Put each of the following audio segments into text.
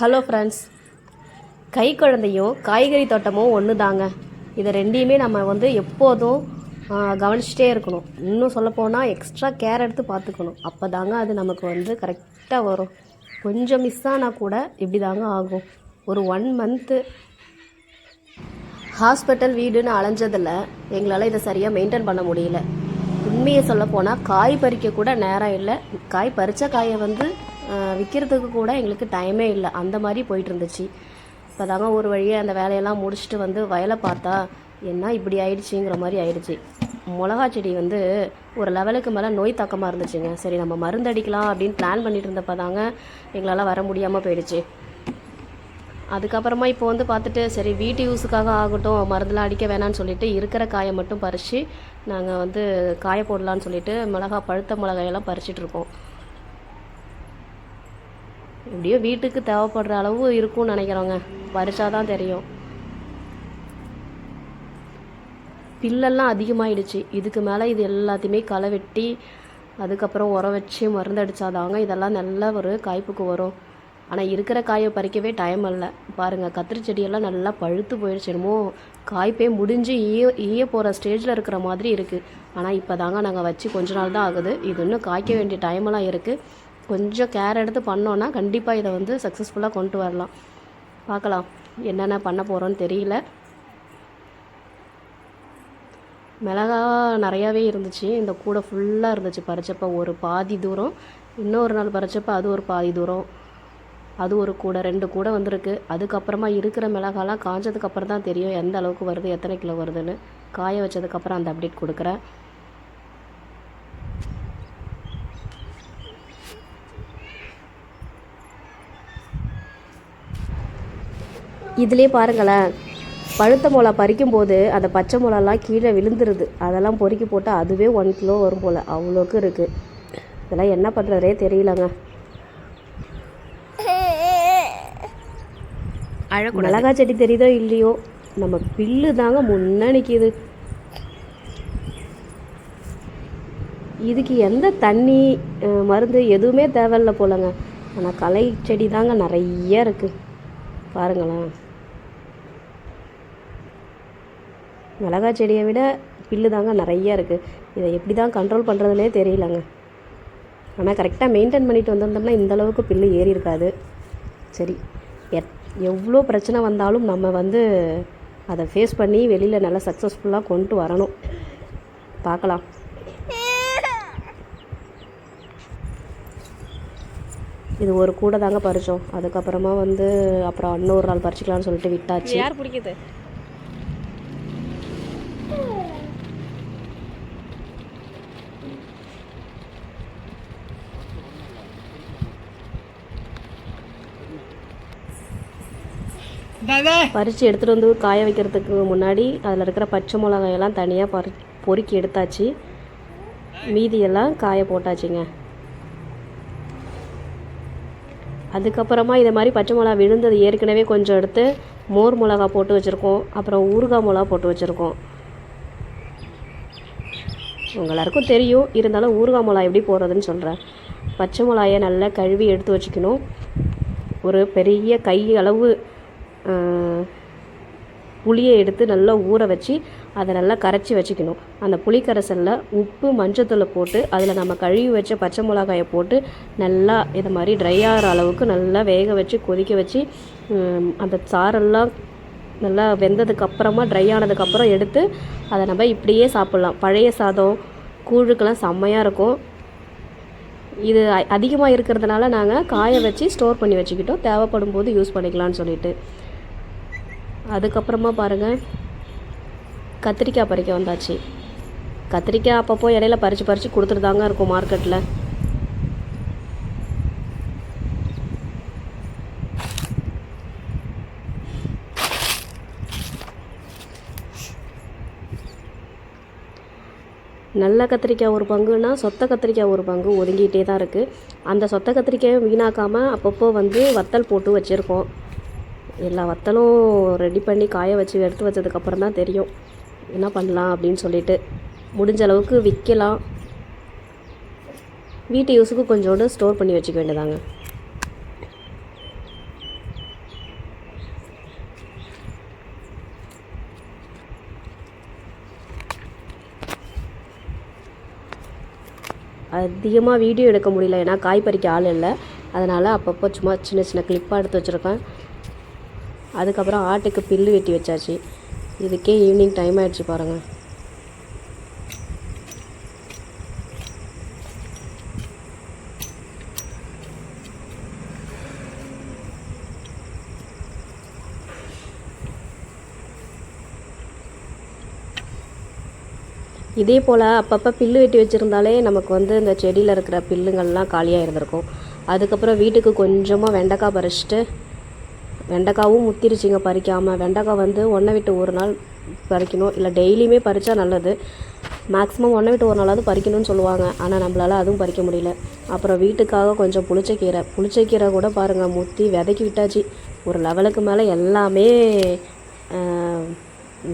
Hello friends கை குழந்தையும் காய்கறி தோட்டமும் ஒன்று தாங்க இதை ரெண்டையுமே நம்ம வந்து எப்போதும் கவனிச்சிட்டே இருக்கணும். இன்னும் சொல்லப்போனால் எக்ஸ்ட்ரா கேர் எடுத்து பார்த்துக்கணும் அப்போ தாங்க அது நமக்கு வந்து கரெக்டாக வரும். கொஞ்சம் மிஸ் ஆனால் கூட இப்படி தாங்க ஆகும். ஒரு ஒன் மந்த்து ஹாஸ்பிட்டல் வீடுன்னு அலைஞ்சதில் எங்களால் இதை சரியாக மெயின்டைன் பண்ண முடியல. உண்மையை சொல்ல போனால் காய் பறிக்க கூட நேரம் இல்லை. காய் பறித்த காயை வந்து விற்கிறதுக்கு கூட எங்களுக்கு டைமே இல்லை. அந்த மாதிரி போயிட்டு இருந்துச்சு இப்போ தாங்க ஒரு வழியாக அந்த வேலையெல்லாம் முடிச்சுட்டு வந்து வயலை பார்த்தா என்ன இப்படி ஆயிடுச்சுங்கிற மாதிரி ஆயிடுச்சு. மிளகா செடி வந்து ஒரு லெவலுக்கு மேலே நோய் தாக்கமாக இருந்துச்சுங்க. சரி நம்ம மருந்து அடிக்கலாம் அப்படின்னு பிளான் பண்ணிட்டு இருந்தப்போ தாங்க எங்களால் வர முடியாமல் போயிடுச்சு. அதுக்கப்புறமா இப்போ வந்து பார்த்துட்டு சரி வீட்டு யூஸுக்காக ஆகட்டும் மருந்துலாம் அடிக்க வேணாம்னு சொல்லிட்டு இருக்கிற காயை மட்டும் பறித்து நாங்கள் வந்து காய போடலான்னு சொல்லிட்டு மிளகா பழுத்த மிளகாயெல்லாம் பறிச்சிட்ருக்கோம் இருக்கோம். எப்படியோ வீட்டுக்கு தேவைப்படுற அளவு இருக்கும்னு நினைக்கிறோங்க பறிச்சாதான் தெரியும். பில்லெல்லாம் அதிகமாகிடுச்சு இதுக்கு மேலே இது எல்லாத்தையுமே களை வெட்டி அதுக்கப்புறம் உரம் வச்சு மருந்தடிச்சாதாங்க இதெல்லாம் நல்ல ஒரு காய்ப்புக்கு வரும். ஆனால் இருக்கிற காயை பறிக்கவே டைம் இல்லை. பாருங்கள் கத்திரி செடியெல்லாம் நல்லா பழுத்து போயிடுச்சு என்னமோ. காய்ப்பே முடிஞ்சு ஈய ஈய போகிற ஸ்டேஜில் இருக்கிற மாதிரி இருக்குது ஆனால் இப்போ தாங்க நாங்கள் வச்சு கொஞ்ச நாள் தான் ஆகுது. இது இன்னும் காய்க்க வேண்டிய டைமெல்லாம் இருக்குது கொஞ்சம் கேர் எடுத்து பண்ணோன்னா கண்டிப்பாக இதை வந்து சக்ஸஸ்ஃபுல்லாக கொண்டு வரலாம். பார்க்கலாம். என்னென்ன பண்ண போகிறோன்னு தெரியல. மிளகா நிறையாவே இருந்துச்சு. இந்த கூடை ஃபுல்லாக இருந்துச்சு பறிச்சப்போ. ஒரு பாதி தூரம். இன்னொரு நாள் பறிச்சப்போ அது ஒரு பாதி தூரம். அது ஒரு கூடை ரெண்டு கூடை வந்திருக்கு. அதுக்கப்புறமா இருக்கிற மிளகாலாம் காஞ்சதுக்கப்புறம் தான் தெரியும் எந்த அளவுக்கு வருது எத்தனை கிலோ வருதுன்னு. காய வச்சதுக்கப்புறம் அந்த அப்டேட் கொடுக்குறேன். இதுலேயே பாருங்களேன். பழுத்த மிளகா பறிக்கும் போது அந்த பச்சை மிளகாலாம் கீழே விழுந்துருது. அதெல்லாம் பொறுக்கி போட்டால் அதுவே ஒன் கிலோ வரும் போல். அவ்வளோக்கு இருக்குது இதெல்லாம் என்ன பண்ணுறதே தெரியலங்க. மிளகா செடி தெரியுதோ இல்லையோ? நம்ம பில்லு தாங்க முன்னே நிற்கிது இதுக்கு எந்த தண்ணி மருந்து எதுவுமே தேவையில்ல போலங்க. ஆனால் களை செடி தாங்க நிறைய இருக்குது பாருங்களேன். மிளகா செடியை விட பில்லு தாங்க நிறைய இருக்குது இதை எப்படி தான் கண்ட்ரோல் பண்ணுறதுனே தெரியலங்க. ஆனால் கரெக்டாக மெயின்டைன் பண்ணிட்டு வந்திருந்தோம்னா இந்த அளவுக்கு பில்லு ஏறி இருக்காது. சரி எத் எவ்வளோ பிரச்சனை வந்தாலும் நம்ம வந்து அதை ஃபேஸ் பண்ணி வெளியில் நல்லா சக்ஸஸ்ஃபுல்லாக கொண்டு வரணும். பார்க்கலாம். இது ஒரு கூட தாங்க பறிச்சோம். அதுக்கப்புறமா வந்து அப்புறம் இன்னொரு நாள் பறிச்சிக்கலாம்னு சொல்லிட்டு விட்டாச்சு. யார் பிடிக்குது? பறித்து எடுத்துகிட்டு வந்து காய வைக்கிறதுக்கு முன்னாடி அதில் இருக்கிற பச்சை மிளகாயெல்லாம் தனியாக பறி பொறுக்கி எடுத்தாச்சு. மீதியெல்லாம் காய போட்டாச்சுங்க. அதுக்கப்புறமா இதை மாதிரி பச்சை மிளகா விழுந்தது ஏற்கனவே கொஞ்சம் எடுத்து மோர் மிளகா போட்டு வச்சுருக்கோம். அப்புறம் ஊறுகாய் மிளகா போட்டு வச்சுருக்கோம். உங்க எல்லாருக்கும் தெரியும். இருந்தாலும் ஊறுகாய் மிளகா எப்படி போடுறதுன்னு சொல்கிறேன் பச்சை மிளகாயை நல்லா கழுவி எடுத்து வச்சுக்கணும். ஒரு பெரிய கை அளவு புளியை எடுத்து நல்லா ஊற வச்சு அதை நல்லா கரைச்சி வச்சுக்கணும். அந்த புளிக்கரைசலில் உப்பு மஞ்சத்தூளை போட்டு அதில் நம்ம கழுவி வச்ச பச்சை மிளகாயை போட்டு நல்லா இது மாதிரி ட்ரை ஆகிற அளவுக்கு நல்லா வேக வச்சு கொதிக்க வச்சு அந்த சாரெல்லாம் நல்லா வெந்ததுக்கு அப்புறமா ட்ரை ஆனதுக்கப்புறம் எடுத்து அதை நம்ம இப்படியே சாப்பிட்லாம். பழைய சாதம் கூழுக்கெல்லாம் செம்மையாக இருக்கும். இது அதிகமாக இருக்கிறதுனால நாங்கள் காய வச்சு ஸ்டோர் பண்ணி வச்சுக்கிட்டோம். தேவைப்படும் போது யூஸ் பண்ணிக்கலாம்னு சொல்லிட்டு. அதுக்கப்புறமா பாருங்கள் கத்திரிக்காய் பறிக்க வந்தாச்சு. கத்திரிக்காய் அப்பப்போ இடையில பறித்து பறித்து கொடுத்துட்டு தாங்க இருக்கும் மார்க்கெட்டில் நல்ல கத்திரிக்காய் ஒரு பங்குனா சொத்த கத்திரிக்காய் ஒரு பங்கு ஒதுங்கிட்டே தான் இருக்குது அந்த சொத்த கத்திரிக்காயை வீணாக்காமல் அப்பப்போ வந்து வத்தல் போட்டு வச்சுருக்கோம். எல்லா வத்தலும் ரெடி பண்ணி காய வச்சு எடுத்து வச்சதுக்கப்புறம் தான் தெரியும். என்ன பண்ணலாம் அப்படின்னு சொல்லிட்டு. முடிஞ்ச அளவுக்கு விற்கலாம். வீட்டு யூஸுக்கு கொஞ்சோண்டு ஸ்டோர் பண்ணி வச்சுக்க வேண்டியதாங்க. அதிகமாக வீடியோ எடுக்க முடியல. ஏன்னா காய் பறிக்க ஆள் இல்லை. அதனால் அப்பப்போ சும்மா சின்ன சின்ன கிளிப்பாக எடுத்து வச்சுருக்கேன். அதுக்கப்புறம் ஆட்டுக்கு பில்லு வெட்டி வச்சாச்சு. இதுக்கே ஈவினிங் டைம் ஆயிடுச்சு பாருங்கள் இதே போல் அப்பப்போ பில்லு வெட்டி வச்சுருந்தாலே நமக்கு வந்து இந்த செடியில் இருக்கிற பில்லுங்கள்லாம் காலியாக இருந்திருக்கும். அதுக்கப்புறம் வீட்டுக்கு கொஞ்சமாக வெண்டைக்காய் பறிச்சிட்டு வெண்டைக்காவும் முத்திருச்சிங்க பறிக்காமல் வெண்டைக்காய் வந்து ஒன்றை விட்டு ஒரு நாள் பறிக்கணும். இல்லை டெய்லியுமே பறித்தா நல்லது. மேக்ஸிமம் ஒன்றை விட்டு ஒரு நாளாவது பறிக்கணும்னு சொல்லுவாங்க. ஆனால் நம்மளால் அதுவும் பறிக்க முடியல. அப்புறம் வீட்டுக்காக கொஞ்சம் புளிச்சக்கீரை. புளிச்சக்கீரை கூட பாருங்கள் முத்தி விதைக்கி விட்டாச்சு. ஒரு லெவலுக்கு மேலே எல்லாமே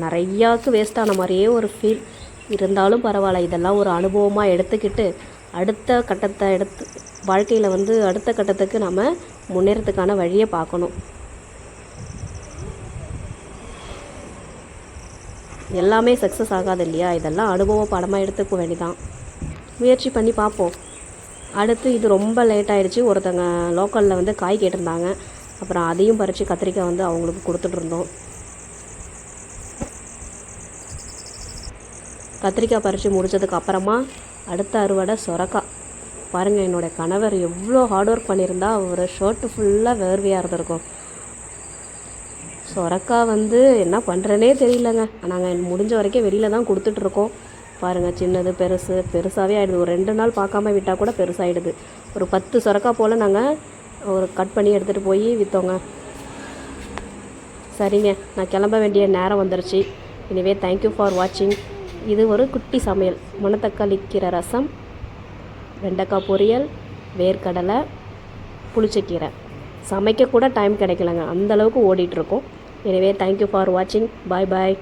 நிறையாக்கு வேஸ்ட் மாதிரியே ஒரு ஃபீல் இருந்தாலும் பரவாயில்ல இதெல்லாம் ஒரு அனுபவமாக எடுத்துக்கிட்டு அடுத்த கட்டத்தை எடுத்து வாழ்க்கையில் வந்து அடுத்த கட்டத்துக்கு நம்ம முன்னேறத்துக்கான வழியை பார்க்கணும். எல்லாமே சக்ஸஸ் ஆகாது இல்லையா? இதெல்லாம் அனுபவ படமாக எடுத்துக்க வேண்டிதான். முயற்சி பண்ணி பார்ப்போம். அடுத்து இது ரொம்ப லேட் ஆகிடுச்சு ஒருத்தங்க லோக்கலில் வந்து காய் கேட்டிருந்தாங்க. அப்புறம் அதையும் பறித்து கத்திரிக்காய் வந்து அவங்களுக்கு கொடுத்துட்ருந்தோம் கத்திரிக்காய் பறித்து முடித்ததுக்கு அப்புறமா அடுத்த அறுவடை சொரக்காய் பாருங்கள் என்னுடைய கணவர் எவ்வளோ ஹார்ட் ஒர்க் பண்ணியிருந்தா ஒரு ஷர்ட்டு ஃபுல்லாக வேர்வையாக இருந்திருக்கும். சொரக்காய் வந்து என்ன பண்ணுறேனே தெரியலங்க. நாங்கள் முடிஞ்ச வரைக்கும் வெளியில் தான் கொடுத்துட்ருக்கோம் பாருங்கள் சின்னது பெருசு பெருசாகவே ஆகிடுது ஒரு ரெண்டு நாள் பார்க்காம விட்டால் கூட பெருசாகிடுது ஒரு பத்து சொரக்காய் போல் நாங்கள் ஒரு கட் பண்ணி எடுத்துகிட்டு போய் விற்றோங்க சரிங்க நான் கிளம்ப வேண்டிய நேரம் வந்துருச்சு. எனவே தேங்க்யூ ஃபார் வாட்சிங் இது ஒரு குட்டி சமையல். மணத்தக்காளி கீரை ரசம் வெண்டைக்காய் பொரியல் வேர்க்கடலை புளிச்சக்கீரை. சமைக்க கூட டைம் கிடைக்கலங்க. அந்தளவுக்கு ஓடிட்டுருக்கோம் எனவே தேங்க்யூ ஃபார் வாட்சிங் பாய் பாய்